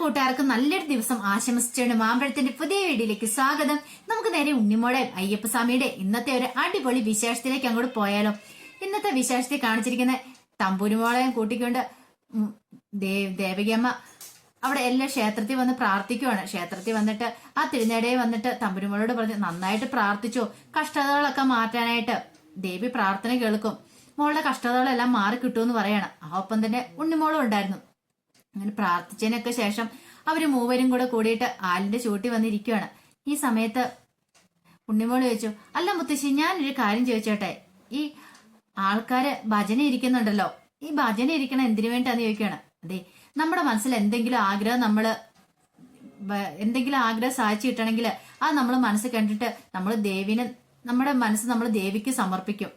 കൂട്ടുകാർക്ക് നല്ലൊരു ദിവസം ആശംസിച്ചുകൊണ്ട് മാമ്പഴത്തിന്റെ പുതിയ വീഡിയോയിലേക്ക് സ്വാഗതം. നമുക്ക് നേരെ ഉണ്ണിമോളെ അയ്യപ്പസ്വാമിയുടെ ഇന്നത്തെ ഒരു അടിപൊളി വിശേഷത്തിലേക്ക് അങ്ങോട്ട് പോയാലോ. ഇന്നത്തെ വിശേഷത്തിൽ കാണിച്ചിരിക്കുന്ന തമ്പൂരിമോളെയും കൂട്ടിക്കൊണ്ട് ദേവികമ്മ അവിടെ എല്ലാ ക്ഷേത്രത്തിൽ വന്ന് പ്രാർത്ഥിക്കുവാണ്. ക്ഷേത്രത്തിൽ വന്നിട്ട് ആ തിരുനടയെ വന്നിട്ട് തമ്പുരുമോളോട് പറഞ്ഞ് നന്നായിട്ട് പ്രാർത്ഥിച്ചു. കഷ്ടതകളൊക്കെ മാറ്റാനായിട്ട് ദേവി പ്രാർത്ഥന കേൾക്കും. മോളുടെ കഷ്ടതകളെല്ലാം മാറി കിട്ടുമെന്ന് പറയാണ്. ആ ഒപ്പം തന്നെ ഉണ്ണിമോളും ഉണ്ടായിരുന്നു. അങ്ങനെ പ്രാർത്ഥിച്ചതിനൊക്കെ ശേഷം അവർ മൂവരും കൂടെ കൂടിയിട്ട് ആലിന്റെ ചൂട്ടി വന്നിരിക്കുകയാണ് ഈ സമയത്ത് ഉണ്ണിമോൾ ചോദിച്ചു അല്ല മുത്തശ്ശി ഞാനൊരു കാര്യം ചോദിച്ചോട്ടെ? ഈ ആൾക്കാര് ഭജന ഇരിക്കുന്നുണ്ടല്ലോ. ഈ ഭജന ഇരിക്കണ എന്തിനു വേണ്ടിയാന്ന് ചോദിക്കുകയാണ് അതെ നമ്മുടെ മനസ്സിൽ എന്തെങ്കിലും ആഗ്രഹം നമ്മൾ എന്തെങ്കിലും ആഗ്രഹം സാധിച്ചു കിട്ടണമെങ്കിൽ അത് നമ്മൾ മനസ്സ് കണ്ടിട്ട് നമ്മൾ ദേവിനെ നമ്മുടെ മനസ്സ് നമ്മൾ ദേവിക്ക് സമർപ്പിക്കും.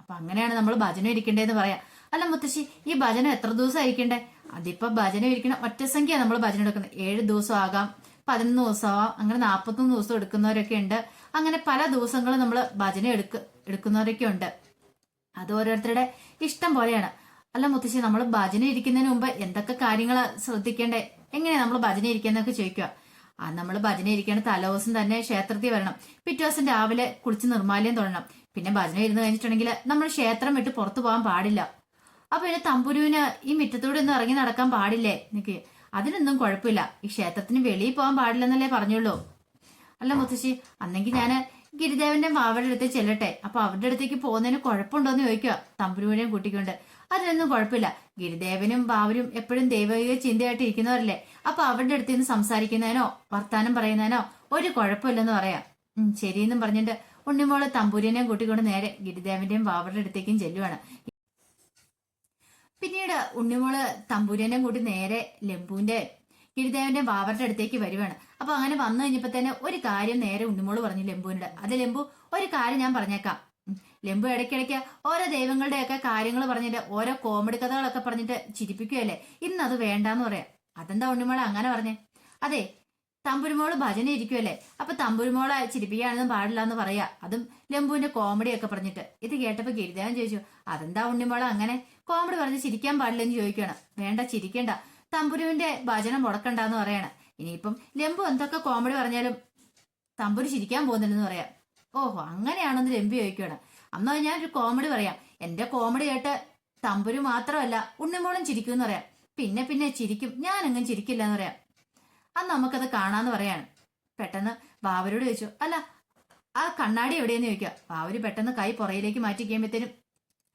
അപ്പൊ അങ്ങനെയാണ് നമ്മൾ ഭജന ഇരിക്കേണ്ടതെന്ന് പറയാം. അല്ല മുത്തശ്ശി ഈ ഭജന എത്ര ദിവസം ഇരിക്കണ്ടേ അതിപ്പോ ഭജന ഇരിക്കണ ഒറ്റ സംഖ്യ നമ്മൾ ഭജന എടുക്കുന്നത്. ഏഴ് ദിവസം ആകാം പതിനൊന്ന് ദിവസം ആവാം അങ്ങനെ നാൽപ്പത്തൊന്ന് ദിവസം എടുക്കുന്നവരൊക്കെ ഉണ്ട്. അങ്ങനെ പല ദിവസങ്ങൾ നമ്മൾ ഭജന എടുക്ക എടുക്കുന്നവരൊക്കെ ഉണ്ട്. അത് ഓരോരുത്തരുടെ ഇഷ്ടം പോലെയാണ്. അല്ല മുത്തശ്ശി നമ്മൾ ഭജന ഇരിക്കുന്നതിന് മുമ്പ് എന്തൊക്കെ കാര്യങ്ങൾ ശ്രദ്ധിക്കേണ്ടേ? എങ്ങനെയാ നമ്മൾ ഭജന ഇരിക്കുന്നതൊക്കെ ചോദിക്കുക. ആ നമ്മൾ ഭജന ഇരിക്കേണ്ട തലേദിവസം തന്നെ ക്ഷേത്രത്തിൽ വരണം. പിറ്റേ ദിവസം രാവിലെ കുളിച്ച് നിർമാലയം തൊഴണം പിന്നെ ഭജന ഇരുന്ന് കഴിഞ്ഞിട്ടുണ്ടെങ്കിൽ നമ്മൾ ക്ഷേത്രം വിട്ട് പുറത്തു പോകാൻ പാടില്ല. അപ്പൊ പിന്നെ തമ്പുരുവിന് ഈ മുറ്റത്തൂടെ ഒന്നും ഇറങ്ങി നടക്കാൻ പാടില്ലേ? നിനക്ക് അതിനൊന്നും കുഴപ്പമില്ല. ഈ ക്ഷേത്രത്തിന് വെളിയിൽ പോകാൻ പാടില്ലെന്നല്ലേ പറഞ്ഞുള്ളൂ. അല്ല മുത്തശ്ശി അന്നെങ്കിൽ ഞാൻ ഗിരിദേവന്റെ മാവയുടെ അടുത്ത് ചെല്ലട്ടെ. അപ്പൊ അവരുടെ അടുത്തേക്ക് പോകുന്നതിന് കുഴപ്പമുണ്ടോന്ന് ചോദിക്കുക തമ്പുരുവിനെയും കൂട്ടിക്കൊണ്ട്. അതിനൊന്നും കുഴപ്പമില്ല. ഗിരിദേവനും ബാവരും എപ്പോഴും ദൈവിക ചിന്തയായിട്ട് ഇരിക്കുന്നവരല്ലേ? അപ്പൊ അവരുടെ അടുത്ത് നിന്ന് സംസാരിക്കുന്നതിനോ വർത്താനം പറയുന്നതിനോ ഒരു കുഴപ്പമില്ലെന്ന് പറയാം. ശരിയെന്നും പറഞ്ഞിട്ട് ഉണ്ണിമോൾ തമ്പൂരിനെയും കൂട്ടിക്കൊണ്ട് നേരെ ഗിരിദേവന്റെയും ബാവരുടെ അടുത്തേക്കും ചെല്ലുവാണ്. പിന്നീട് ഉണ്ണിമോൾ തമ്പൂരനെ കൂടി നേരെ ലംബുവിന്റെ ഗിരിദേവന്റെ വാവറിന്റെ അടുത്തേക്ക് വരുവാണ്. അപ്പൊ അങ്ങനെ വന്നു കഴിഞ്ഞപ്പോ തന്നെ ഒരു കാര്യം നേരെ ഉണ്ണിമോൾ പറഞ്ഞു ലംബുവിനോട്. അത് ലംബു ഒരു കാര്യം ഞാൻ പറഞ്ഞേക്കാം. ലംബു ഇടയ്ക്കിടയ്ക്ക് ഓരോ ദൈവങ്ങളുടെയൊക്കെ കാര്യങ്ങൾ പറഞ്ഞിട്ട് ഓരോ കോമഡി കഥകളൊക്കെ പറഞ്ഞിട്ട് ചിരിപ്പിക്കുകയല്ലേ? ഇന്ന് അത് വേണ്ടാന്ന് പറയാം. അതെന്താ ഉണ്ണിമോളെ അങ്ങനെ പറഞ്ഞേ? അതെ തമ്പുരുമോൾ ഭജന ഇരിക്കുമല്ലേ അപ്പൊ തമ്പുരുമോളെ ചിരിപ്പിക്കാനൊന്നും പാടില്ല എന്ന് പറയാ. അതും ലംബുവിന്റെ കോമഡി ഒക്കെ പറഞ്ഞിട്ട്. ഇത് കേട്ടപ്പോ ഗിരിദേവൻ ചോദിച്ചു അതെന്താ ഉണ്ണിമോളെ അങ്ങനെ? കോമഡി പറഞ്ഞ് ചിരിക്കാൻ പാടില്ല എന്ന് ചോദിക്കണം വേണ്ട ചിരിക്കണ്ട. തമ്പുരുവിന്റെ ഭജന മുടക്കണ്ടെന്ന് പറയാണ്. ഇനിയിപ്പം ലംബു എന്തൊക്കെ കോമഡി പറഞ്ഞാലും തമ്പുരു ചിരിക്കാൻ പോകുന്നില്ലെന്ന് പറയാം. ഓഹോ അങ്ങനെയാണെന്ന് ലംബി ചോദിക്കണം അന്നോ ഞാനൊരു കോമഡി പറയാം. എന്റെ കോമഡി കേട്ട് തമ്പുരു മാത്രമല്ല ഉണ്ണിമോളും ചിരിക്കും എന്ന് പറയാം. പിന്നെ പിന്നെ ചിരിക്കും. ഞാനെങ്ങും ചിരിക്കില്ല എന്ന് പറയാം. അന്ന് നമുക്കത് കാണാന്ന് പറയാണ്. പെട്ടെന്ന് ബാവരോട് ചോദിച്ചു അല്ല ആ കണ്ണാടി എവിടെയെന്ന് ചോദിക്കുക ബാബര് പെട്ടെന്ന് കൈ പുറയിലേക്ക് മാറ്റി കഴിയുമ്പോഴത്തേനും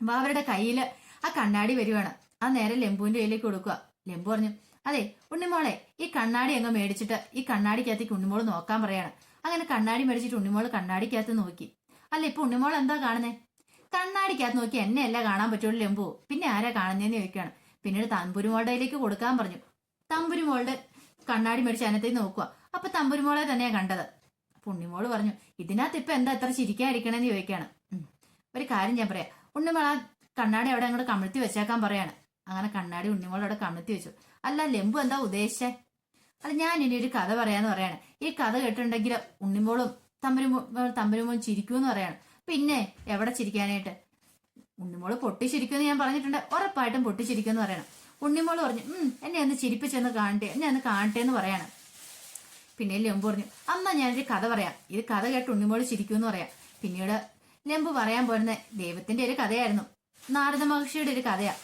ബാവരുടെ കയ്യിൽ ആ കണ്ണാടി വരുവാണ്. ആ നേരെ ലെമ്പുവിന്റെ കയ്യിലേക്ക് കൊടുക്കുക. ലെമ്പു പറഞ്ഞു അതെ ഉണ്ണിമോളെ ഈ കണ്ണാടി അങ്ങ് മേടിച്ചിട്ട് ഈ കണ്ണാടിക്കകത്തേക്ക് ഉണ്ണിമോൾ നോക്കാൻ പറയാണ്. അങ്ങനെ കണ്ണാടി മേടിച്ചിട്ട് ഉണ്ണിമോൾ കണ്ണാടിക്കകത്ത് നോക്കി. അല്ല ഇപ്പൊ ഉണ്ണിമോൾ എന്താ കാണുന്നേ? കണ്ണാടിക്കകത്ത് നോക്കി എന്നെ അല്ല കാണാൻ പറ്റുള്ളൂ ലെമ്പു പിന്നെ ആരാ കാണുന്നതെന്ന് ചോദിക്കുകയാണ്. പിന്നീട് തമ്പുരുമോളുടെ കയ്യിലേക്ക് കൊടുക്കാൻ പറഞ്ഞു. തമ്പുരുമോളുടെ കണ്ണാടി മേടിച്ച് അതിനകത്തേക്ക് നോക്കുക. അപ്പൊ തമ്പുരുമോളെ തന്നെയാ കണ്ടത്. പുണ്യമോൾ പറഞ്ഞു ഇതിനകത്ത് ഇപ്പൊ എന്താ എത്ര ചിരിക്കാതിരിക്കണെന്ന് ചോദിക്കുകയാണ് ഒരു കാര്യം ഞാൻ പറയാം. ഉണ്ണിമോൾ കണ്ണാടി അവിടെ അങ്ങോട്ട് കമിഴ്ത്തി വെച്ചേക്കാൻ പറയാണ്. അങ്ങനെ കണ്ണാടി ഉണ്ണിമോൾ അവിടെ കമിഴ്ത്തി വെച്ചു. അല്ല ലെമ്പു എന്താ ഉദ്ദേശിച്ചേ? അത് ഞാൻ ഇനി ഒരു കഥ പറയാന്ന് പറയാണ്. ഈ കഥ കേട്ടിട്ടുണ്ടെങ്കിൽ ഉണ്ണിമോളും തമ്പുരുമോ തമ്പുരുമോളും ചിരിക്കൂന്ന് പറയാണ്. പിന്നെ എവിടെ ചിരിക്കാനായിട്ട്? ഉണ്ണിമോൾ പൊട്ടിച്ചിരിക്കുമെന്ന് ഞാൻ പറഞ്ഞിട്ടുണ്ട്. ഉറപ്പായിട്ടും പൊട്ടിച്ചിരിക്കുമെന്ന് പറയണം. ഉണ്ണിമോൾ പറഞ്ഞു എന്നെ ഒന്ന് ചിരിപ്പിച്ചെന്ന് കാണട്ടെ എന്നെ ഒന്ന് കാണട്ടെ എന്ന് പറയാണ്. പിന്നെ ലെമ്പ് പറഞ്ഞു അമ്മ ഞാനൊരു കഥ പറയാം. ഇത് കഥ കേട്ട് ഉണ്ണിമോൾ ചിരിക്കുമെന്ന് പറയാം. പിന്നീട് ലെമ്പ് പറയാൻ പോരുന്ന ദൈവത്തിന്റെ ഒരു കഥയായിരുന്നു. നാരദ മഹർഷിയുടെ ഒരു കഥയാ.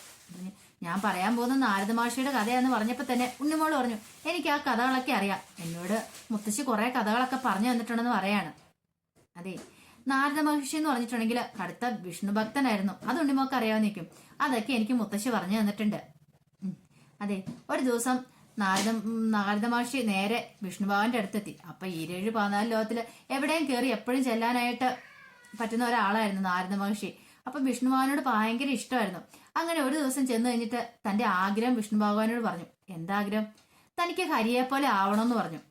ഞാൻ പറയാൻ പോകുന്ന നാരദ മഹർഷിയുടെ കഥയാന്ന് പറഞ്ഞപ്പോ തന്നെ ഉണ്ണിമോൾ പറഞ്ഞു എനിക്ക് ആ കഥകളൊക്കെ അറിയാം. എന്നോട് മുത്തശ്ശി കുറെ കഥകളൊക്കെ പറഞ്ഞു തന്നിട്ടുണ്ടെന്ന് പറയാണ്. അതെ നാരദ മഹർഷി എന്ന് പറഞ്ഞിട്ടുണ്ടെങ്കിൽ കടുത്ത വിഷ്ണു ഭക്തനായിരുന്നു. അത് ഉണ്ണിമോക്ക് അറിയാവുന്നേക്കും. അതൊക്കെ എനിക്ക് മുത്തശ്ശി പറഞ്ഞു തന്നിട്ടുണ്ട്. അതെ ഒരു ദിവസം നാരദ നാരദ മഹർഷി നേരെ വിഷ്ണുഭവന്റെ അടുത്തെത്തി. അപ്പൊ ഈരേഴ് പതിനാല് ലോകത്തിൽ എവിടെയും കയറി എപ്പോഴും ചെല്ലാനായിട്ട് പറ്റുന്ന ഒരാളായിരുന്നു നാരദ മഹർഷി. അപ്പൊ വിഷ്ണു ഭഗവാനോട് ഭയങ്കര ഇഷ്ടമായിരുന്നു. അങ്ങനെ ഒരു ദിവസം ചെന്ന് കഴിഞ്ഞിട്ട് തന്റെ ആഗ്രഹം വിഷ്ണു ഭഗവാനോട് പറഞ്ഞു എന്താഗ്രഹം തനിക്ക് ഹരിയെ പോലെ ആവണമെന്ന് പറഞ്ഞു.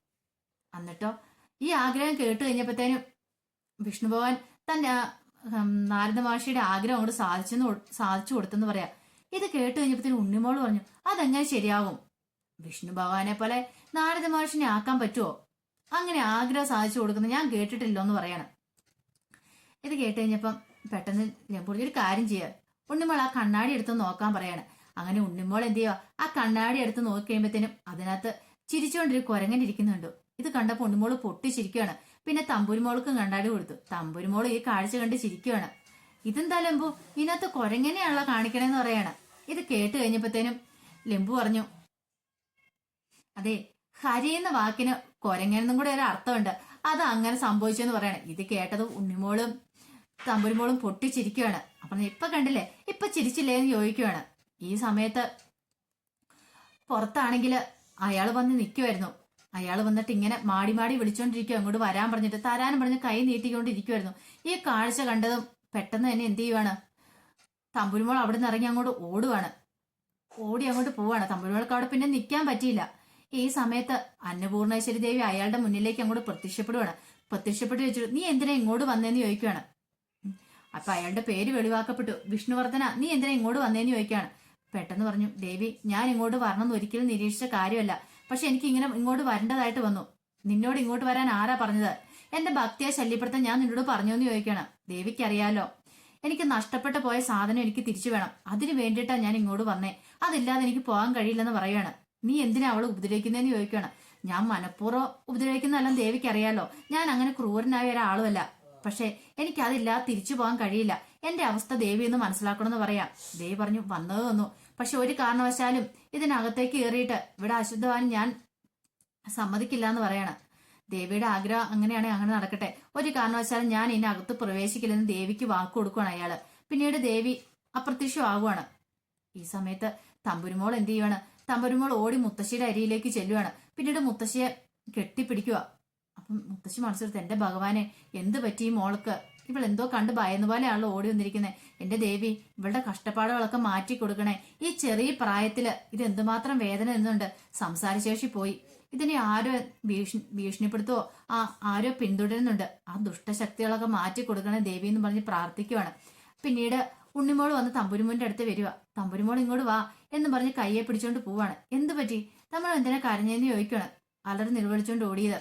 എന്നിട്ടോ ഈ ആഗ്രഹം കേട്ട് കഴിഞ്ഞപ്പോഴത്തേനും വിഷ്ണു ഭഗവാൻ തന്റെ നാരദ മഹർഷിയുടെ ആഗ്രഹം അങ്ങോട്ട് സാധിച്ചെന്ന് സാധിച്ചു കൊടുത്തെന്ന് പറയാം. ഇത് കേട്ട് കഴിഞ്ഞപ്പോൾ ഉണ്ണിമോൾ പറഞ്ഞു അതെങ്ങനെ ശരിയാവും? വിഷ്ണു ഭഗവാനെ പോലെ നാരദ മഹർഷിനെ ആക്കാൻ പറ്റുമോ അങ്ങനെ ആഗ്രഹം സാധിച്ചു കൊടുക്കുന്ന ഞാൻ കേട്ടിട്ടില്ലോ എന്ന് പറയണം. ഇത് കേട്ട് കഴിഞ്ഞപ്പം പെട്ടെന്ന് ലംബൂർജി ഒരു കാര്യം ചെയ്യുക ഉണ്ണിമോൾ ആ കണ്ണാടി എടുത്ത് നോക്കാൻ പറയാണ്. അങ്ങനെ ഉണ്ണിമോൾ എന്ത് ചെയ്യുക ആ കണ്ണാടി എടുത്ത് നോക്കി കഴിയുമ്പോഴത്തേനും അതിനകത്ത് ചിരിച്ചുകൊണ്ടൊരു കുരങ്ങൻ ഇരിക്കുന്നുണ്ട് ഇത് കണ്ടപ്പോൾ ഉണ്ണിമോൾ പൊട്ടിച്ചിരിക്കുകയാണ് പിന്നെ തമ്പുരുമോൾക്കും കണ്ണാടി കൊടുത്തു. തമ്പുരിമോൾ ഈ കാഴ്ച കണ്ട് ചിരിക്കുകയാണ് ഇതെന്താ ലംബു? ഇതിനകത്ത് കുരങ്ങനെയാണല്ലോ കാണിക്കണേന്ന് പറയാണ്. ഇത് കേട്ട് കഴിഞ്ഞപ്പോഴത്തേനും ലംബു പറഞ്ഞു അതെ ഹരി എന്ന വാക്കിന് കൊരങ്ങനെന്നും കൂടെ ഒരു അർത്ഥമുണ്ട്. അത് അങ്ങനെ സംഭവിച്ചെന്ന് പറയണം. ഇത് കേട്ടത് ഉണ്ണിമോളും തമ്പുരുമോളും പൊട്ടിച്ചിരിക്കുകയാണ് അപ്പൊ ഇപ്പൊ കണ്ടില്ലേ? ഇപ്പൊ ചിരിച്ചില്ലേ എന്ന് ചോദിക്കുകയാണ് ഈ സമയത്ത് പുറത്താണെങ്കിൽ അയാൾ വന്ന് നിൽക്കുമായിരുന്നു അയാൾ വന്നിട്ട് ഇങ്ങനെ മാടി മാടി വിളിച്ചോണ്ടിരിക്കുക അങ്ങോട്ട് വരാൻ പറഞ്ഞിട്ട് തരാനും പറഞ്ഞ് കൈ നീട്ടിക്കൊണ്ടിരിക്കുമായിരുന്നു ഈ കാഴ്ച കണ്ടതും പെട്ടെന്ന് തന്നെ എന്ത് ചെയ്യുവാണ്? തമ്പുരുമോൾ അവിടെ നിന്ന് ഇറങ്ങി അങ്ങോട്ട് ഓടുവാണ്. ഓടി അങ്ങോട്ട് പോവാണ്. തമ്പുരുമോൾക്ക് അവിടെ പിന്നെ നിൽക്കാൻ പറ്റിയില്ല. ഈ സമയത്ത് അന്നപൂർണേശ്വരി ദേവി അയാളുടെ മുന്നിലേക്ക് അങ്ങോട്ട് പ്രത്യക്ഷപ്പെടുവാണ്. പ്രത്യക്ഷപ്പെട്ട് വെച്ചിട്ട് നീ എന്തിനാ ഇങ്ങോട്ട് വന്നേന്ന് ചോദിക്കുകയാണ്. അപ്പൊ അയാളുടെ പേര് വെളിവാക്കപ്പെട്ടു. വിഷ്ണുവർദ്ധന നീ എന്തിനാ ഇങ്ങോട്ട് വന്നേന്ന് ചോദിക്കുകയാണ് പെട്ടെന്ന് പറഞ്ഞു ദേവി ഞാൻ ഇങ്ങോട്ട് വരണമെന്ന് ഒരിക്കലും നിരീക്ഷിച്ച കാര്യമല്ല. പക്ഷെ എനിക്ക് ഇങ്ങനെ ഇങ്ങോട്ട് വരേണ്ടതായിട്ട് വന്നു. നിന്നോട് ഇങ്ങോട്ട് വരാൻ ആരാ പറഞ്ഞത്? എന്റെ ഭക്തിയെ ശല്യപ്പെടുത്താൻ ഞാൻ നിന്നോട് പറഞ്ഞു എന്ന് ചോദിക്കണം ദേവിക്കറിയാലോ? എനിക്ക് നഷ്ടപ്പെട്ടു പോയ സാധനം എനിക്ക് തിരിച്ചു വേണം. അതിനു വേണ്ടിയിട്ടാ ഞാൻ ഇങ്ങോട്ട് വന്നേ. അതില്ലാതെ എനിക്ക് പോകാൻ കഴിയില്ലെന്ന് പറയുകയാണ്. നീ എന്തിനാ അവളെ ഉപദ്രവിക്കുന്നതെന്ന് ചോദിക്കണം ഞാൻ മനഃപൂർവം ഉപദ്രവിക്കുന്നതെല്ലാം ദേവിക്കറിയാലോ? ഞാൻ അങ്ങനെ ക്രൂരനായ ഒരാളുമല്ല. പക്ഷേ എനിക്ക് അതില്ലാതെ തിരിച്ചു പോകാൻ കഴിയില്ല. എന്റെ അവസ്ഥ ദേവി എന്ന് മനസ്സിലാക്കണമെന്ന് പറയാം. ദേവി പറഞ്ഞു വന്നത് വന്നു പക്ഷെ ഒരു കാരണവശാലും ഇതിനകത്തേക്ക് കയറിയിട്ട് ഇവിടെ അശുദ്ധവാൻ ഞാൻ സമ്മതിക്കില്ല എന്ന് പറയണം. ദേവിയുടെ ആഗ്രഹം അങ്ങനെയാണെങ്കിൽ അങ്ങനെ നടക്കട്ടെ. ഒരു കാരണവശാലും ഞാൻ ഇതിനകത്ത് പ്രവേശിക്കില്ലെന്ന് ദേവിക്ക് വാക്ക് കൊടുക്കുകയാണ് അയാൾ. പിന്നീട് ദേവി അപ്രത്യക്ഷമാകുവാണ് ഈ സമയത്ത് തമ്പുരുമോൾ എന്ത് ചെയ്യുവാണ്? തമ്പുരുമോൾ ഓടി മുത്തശ്ശിയുടെ അരിയിലേക്ക് ചെല്ലുവാണ്. പിന്നീട് മുത്തശ്ശിയെ കെട്ടിപ്പിടിക്കുക അപ്പം മുത്തശ്ശി മനസ്സിലെടുത്ത് എന്റെ ഭഗവാനെ എന്ത് പറ്റി മോൾക്ക്? ഇവൾ എന്തോ കണ്ട് ഭയന്ന പോലെയാണല്ലോ ഓടി വന്നിരിക്കുന്നത് എന്റെ ദേവി ഇവളുടെ കഷ്ടപ്പാടുകളൊക്കെ മാറ്റി കൊടുക്കണേ. ഈ ചെറിയ പ്രായത്തിൽ ഇത് എന്തുമാത്രം വേദന എന്നുണ്ട്. സംസാരശേഷി പോയി. ഇതിനെ ആരോ ഭീഷണി ഭീഷണിപ്പെടുത്തുവോ ആ ആരോ പിന്തുടരുന്നുണ്ട്. ആ ദുഷ്ടശക്തികളൊക്കെ മാറ്റി കൊടുക്കണേ ദേവി എന്ന് പറഞ്ഞ് പ്രാർത്ഥിക്കുവാണ്. പിന്നീട് ഉണ്ണിമോൾ വന്ന് തമ്പുരുമോന്റെ അടുത്ത് വരിക തമ്പുരുമോൾ ഇങ്ങോട്ട് വാ എന്ന് പറഞ്ഞ് കയ്യെ പിടിച്ചോണ്ട് പോവാണ്. എന്ത് പറ്റി? നമ്മൾ എന്തിനാ കരഞ്ഞെന്ന് ചോദിക്കണം അലറി നിലവിളിച്ചോണ്ട് ഓടിയത്.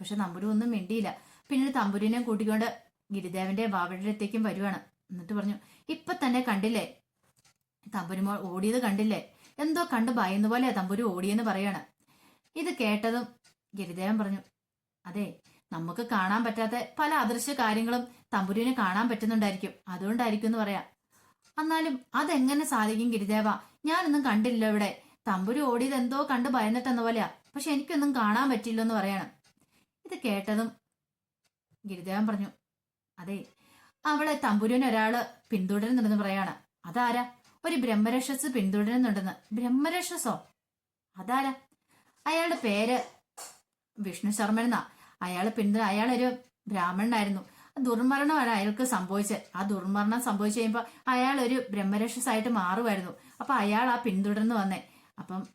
പക്ഷെ തമ്പുരു ഒന്നും മിണ്ടിയില്ല. പിന്നീട് തമ്പുരിനെ കൂട്ടിക്കൊണ്ട് ഗിരിദേവന്റെ ബാബയുടെ വരുവാണ്. എന്നിട്ട് പറഞ്ഞു ഇപ്പൊ തന്നെ കണ്ടില്ലേ? തമ്പുരുമോൾ ഓടിയത് കണ്ടില്ലേ? എന്തോ കണ്ട് ഭയന്ന പോലെ തമ്പുരു ഓടിയെന്ന് പറയാണ്. ഇത് കേട്ടതും ഗിരിദേവൻ പറഞ്ഞു അതെ നമുക്ക് കാണാൻ പറ്റാത്ത പല അദൃശ്യ കാര്യങ്ങളും തമ്പുരുവിന് കാണാൻ പറ്റുന്നുണ്ടായിരിക്കും. അതുകൊണ്ടായിരിക്കും എന്ന് പറയാം. എന്നാലും അതെങ്ങനെ സാധിക്കും ഗിരിദേവ? ഞാനൊന്നും കണ്ടില്ല ഇവിടെ. തമ്പുരു ഓടിയത് എന്തോ കണ്ട് ഭയന്നിട്ടെന്ന പോലെയാ. പക്ഷെ എനിക്കൊന്നും കാണാൻ പറ്റില്ലെന്ന് പറയണം. ഇത് കേട്ടതും ഗിരിദേവൻ പറഞ്ഞു അതെ അവളെ തമ്പുരുവിന് ഒരാൾ പിന്തുടരുന്നുണ്ടെന്ന് പറയാണ്. അതാരാ? ഒരു ബ്രഹ്മരക്ഷസ് പിന്തുടരുന്നുണ്ടെന്ന്. ബ്രഹ്മരക്ഷസോ? അതാരാ? അയാളുടെ പേര് വിഷ്ണു ശർമ്മൻ എന്നാ അയാൾ പിന്തുണ അയാളൊരു ബ്രാഹ്മണനായിരുന്നു. ദുർമരണമാണ് അയാൾക്ക് സംഭവിച്ചത്. ആ ദുർമരണം സംഭവിച്ചു കഴിയുമ്പോൾ അയാൾ ഒരു ബ്രഹ്മരക്ഷസായിട്ട് മാറുമായിരുന്നു. അപ്പൊ അയാൾ ആ പിന്തുടർന്ന് വന്നേ. അപ്പം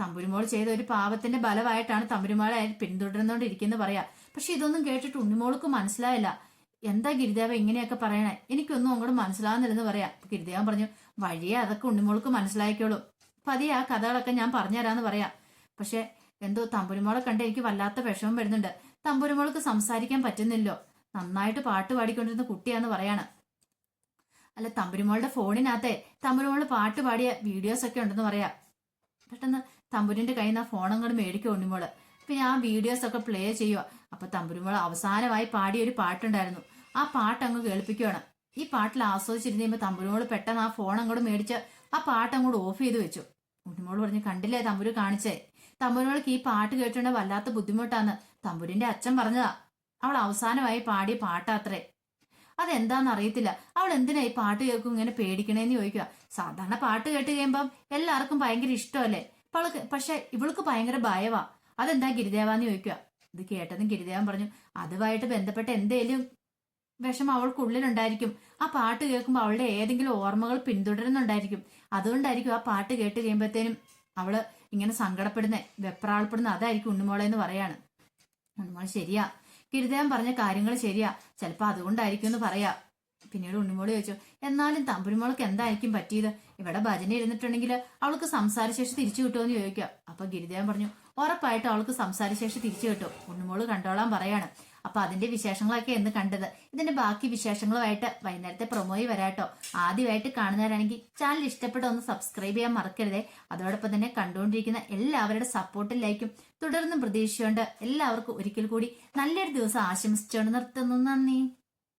തമ്പുരുമോൾ ചെയ്ത ഒരു പാപത്തിന്റെ ബലമായിട്ടാണ് തമ്പുരുമോളെ പിന്തുടർന്നുകൊണ്ടിരിക്കുന്നത് പറയാ. പക്ഷെ ഇതൊന്നും കേട്ടിട്ട് ഉണ്ണിമോൾക്ക് മനസ്സിലായില്ല. എന്താ ഗിരിദേവ ഇങ്ങനെയൊക്കെ പറയണേ? എനിക്കൊന്നും അങ്ങോട്ട് മനസ്സിലാവുന്നില്ലെന്ന് പറയാം. ഗിരിദേവൻ പറഞ്ഞു വഴിയെ അതൊക്കെ ഉണ്ണിമോൾക്ക് മനസ്സിലാക്കിയോളൂ പതിയെ ആ കഥകളൊക്കെ ഞാൻ പറഞ്ഞുതരാന്ന് പറയാം. പക്ഷെ എന്തോ തമ്പുരുമോളെ കണ്ട് എനിക്ക് വല്ലാത്ത വിഷമം വരുന്നുണ്ട്. തമ്പുരുമോൾക്ക് സംസാരിക്കാൻ പറ്റുന്നില്ലോ? നന്നായിട്ട് പാട്ട് പാടിക്കൊണ്ടിരുന്ന കുട്ടിയാന്ന് പറയാണ്. അല്ല തമ്പുരുമോളുടെ ഫോണിനകത്തെ തമ്പുരുമോൾ പാട്ട് പാടിയ വീഡിയോസ് ഒക്കെ ഉണ്ടെന്ന് പറയാം. പെട്ടെന്ന് തമ്പുരിന്റെ കയ്യിൽ നിന്ന് ആ ഫോൺ അങ്ങോട്ട് മേടിക്കും ഉണ്ണിമോൾ. പിന്നെ ആ വീഡിയോസ് ഒക്കെ പ്ലേ ചെയ്യുക അപ്പൊ തമ്പുരുമോൾ അവസാനമായി പാടിയ ഒരു പാട്ടുണ്ടായിരുന്നു. ആ പാട്ട് അങ്ങ് കേൾപ്പിക്കുകയാണ് ഈ പാട്ടിൽ ആസ്വദിച്ചിരുന്ന് തമ്പുരുമോൾ പെട്ടെന്ന് ആ ഫോൺ അങ്ങോട്ട് മേടിച്ച് ആ പാട്ട് അങ്ങോട്ട് ഓഫ് ചെയ്ത് വെച്ചു. ഉണ്ണിമോൾ പറഞ്ഞ് കണ്ടില്ലേ തമ്പുരു കാണിച്ചേ? തമ്പുരുമോൾക്ക് ഈ പാട്ട് കേട്ടിട്ടുണ്ടെ വല്ലാത്ത ബുദ്ധിമുട്ടാന്ന്. തമ്പുരിന്റെ അച്ഛൻ പറഞ്ഞതാ. അവൾ അവസാനമായി പാടിയ പാട്ടാത്രേ അതെന്താന്ന് അറിയത്തില്ല അവൾ എന്തിനാ ഈ പാട്ട് കേൾക്കും ഇങ്ങനെ പേടിക്കണേന്ന് ചോദിക്കുക സാധാരണ പാട്ട് കേട്ട് കഴിയുമ്പം എല്ലാവർക്കും ഭയങ്കര ഇഷ്ടമല്ലേ? അവൾക്ക് പക്ഷെ ഇവൾക്ക് ഭയങ്കര ഭയവാ. അതെന്താ ഗിരിദേവാന്ന് ചോദിക്കുക ഇത് കേട്ടതും ഗിരിദേവൻ പറഞ്ഞു അതുമായിട്ട് ബന്ധപ്പെട്ട എന്തേലും വിഷമം അവൾക്കുള്ളിലുണ്ടായിരിക്കും. ആ പാട്ട് കേൾക്കുമ്പോൾ അവളുടെ ഏതെങ്കിലും ഓർമ്മകൾ പിന്തുടരുന്നുണ്ടായിരിക്കും. അതുകൊണ്ടായിരിക്കും ആ പാട്ട് കേട്ട് കഴിയുമ്പോഴത്തേനും അവൾ ഇങ്ങനെ സങ്കടപ്പെടുന്ന വെപ്രാളപ്പെടുന്ന. അതായിരിക്കും ഉണ്ണുമോളെ എന്ന് പറയാണ്. ഉണ്ണുമോൾ ശരിയാ. ഗിരിദേവൻ പറഞ്ഞ കാര്യങ്ങൾ ശരിയാ. ചിലപ്പോ അതുകൊണ്ടായിരിക്കും എന്ന് പറയാ. പിന്നീട് ഉണ്ണിമോൾ ചോദിച്ചു എന്നാലും തമ്പുരുമോൾക്ക് എന്തായിരിക്കും പറ്റിയത്? ഇവിടെ ഭജന ഇരുന്നിട്ടുണ്ടെങ്കിൽ അവൾക്ക് സംസാരശേഷി തിരിച്ചു കിട്ടുമെന്ന് ചോദിക്കുക. അപ്പൊ ഗിരിദേവൻ പറഞ്ഞു ഉറപ്പായിട്ട് അവൾക്ക് സംസാരശേഷി തിരിച്ചു കിട്ടും. ഉണ്ണിമോൾ കണ്ടോളാൻ പറയാണ്. അപ്പൊ അതിന്റെ വിശേഷങ്ങളൊക്കെ എന്ന് കണ്ടത്. ഇതിന്റെ ബാക്കി വിശേഷങ്ങളുമായിട്ട് വൈകുന്നേരത്തെ പ്രൊമോയി വരാട്ടോ. ആദ്യമായിട്ട് കാണുന്നവരാണെങ്കിൽ ചാനൽ ഇഷ്ടപ്പെട്ട ഒന്ന് സബ്സ്ക്രൈബ് ചെയ്യാൻ മറക്കരുതേ. അതോടൊപ്പം തന്നെ കണ്ടുകൊണ്ടിരിക്കുന്ന എല്ലാവരുടെ സപ്പോർട്ടും ലൈക്കും തുടർന്നും പ്രതീക്ഷിച്ചുകൊണ്ട് എല്ലാവർക്കും ഒരിക്കൽ കൂടി നല്ലൊരു ദിവസം ആശംസിച്ചുകൊണ്ട് നിർത്തുന്നു. നന്ദി.